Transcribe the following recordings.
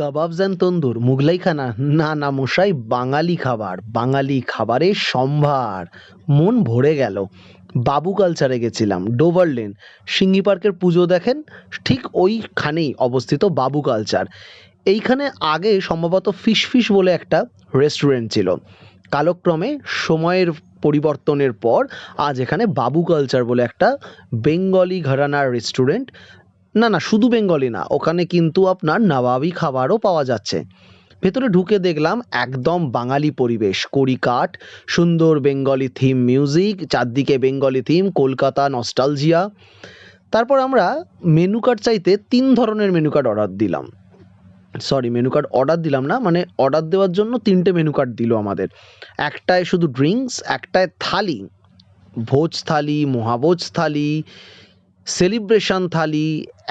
Kebabs and তন্দুর। মুঘলাই খানা না না মশাই, বাঙালি খাবার। বাঙালি খাবারের সম্ভার। মন ভরে গেল। বাবু কালচারে গেছিলাম, ডোভার লেন। সিঙ্গি পার্কের পুজো দেখেন, ঠিক ওইখানেই অবস্থিত বাবু কালচার এইখানে আগে সম্ভবত ফিশ ফিশ বলে একটা রেস্টুরেন্ট ছিল। কালক্রমে সময়ের পরিবর্তনের পর আজ এখানে বাবু কালচার বলে একটা বেঙ্গলি ঘরানার রেস্টুরেন্ট না না, শুধু বেঙ্গলি না, ওখানে কিন্তু আপনার নবাবি খাবারও পাওয়া যাচ্ছে। ভেতরে ঢুকে দেখলাম একদম বাঙালি পরিবেশ, কড়িকাঠ, সুন্দর বেঙ্গলি থিম মিউজিক চারদিকে বেঙ্গলি থিম কলকাতা নস্টালজিয়া তারপর আমরা মেনু কার্ড চাইতে তিন ধরনের মেনু কার্ড অর্ডার দিলাম। সরি মেনু কার্ড অর্ডার দিলাম না মানে অর্ডার দেওয়ার জন্য তিনটে মেনু কার্ড দিল আমাদের। একটায় শুধু ড্রিঙ্কস একটায় থালি, ভোজ থালি, মহাভোজ থালি সেলিব্রেশন থালি,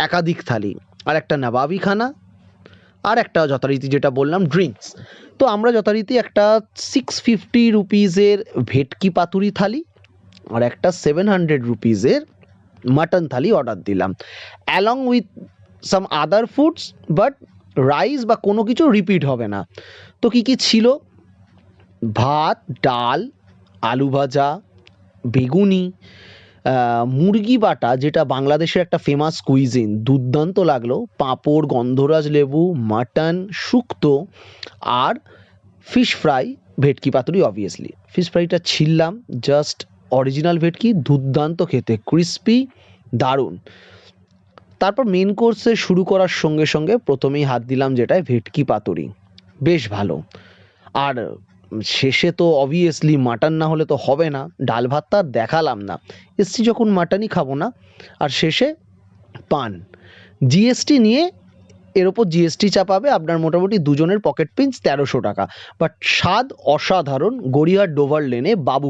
একাধিক থালি আর একটা নবাবি খানা আর একটা যথারীতি যেটা বললাম ড্রিঙ্কস তো আমরা যথারীতি একটা সিক্স ফিফটি রুপিজের ভেটকি পাতুরি থালি আর একটা সেভেন হান্ড্রেড রুপিজের মাটন থালি অর্ডার দিলাম। Along with some other foods but rice বা কোনো কিছু রিপিট হবে না। তো কী কী ছিল? ভাত, ডাল, আলু ভাজা, বেগুনি মুরগি বাটা, যেটা বাংলাদেশের একটা ফেমাস কুইজিন দুর্দান্ত লাগল। পাঁপড়, গন্ধরাজ লেবু, মাটন, শুক্তো, আর ফিশ ফ্রাই ভেটকি পাতুরি অবভিয়াসলি ফিশ ফ্রাইটা ছিললাম জাস্ট অরিজিনাল ভেটকি, দুর্দান্ত খেতে ক্রিস্পি দারুণ। তারপর মেন কোর্সে শুরু করার সঙ্গে সঙ্গে প্রথমেই হাত দিলাম যেটায় ভেটকি পাতুরি। বেশ ভালো। আর শেষে তো অবভিয়াসলি মাটন না হলে তো হবে না। ডাল ভাত তো আর দেখালাম না। এসছি যখন মাটনই খাব না, আর শেষে পান। জিএসটি নিয়ে এর ওপর জিএসটি চাপাবে আপনার মোটামুটি দুজনের পকেট পিঞ্চ তেরোশো টাকা। বাট স্বাদ অসাধারণ গড়িয়ার ডোভার লেনে বাবু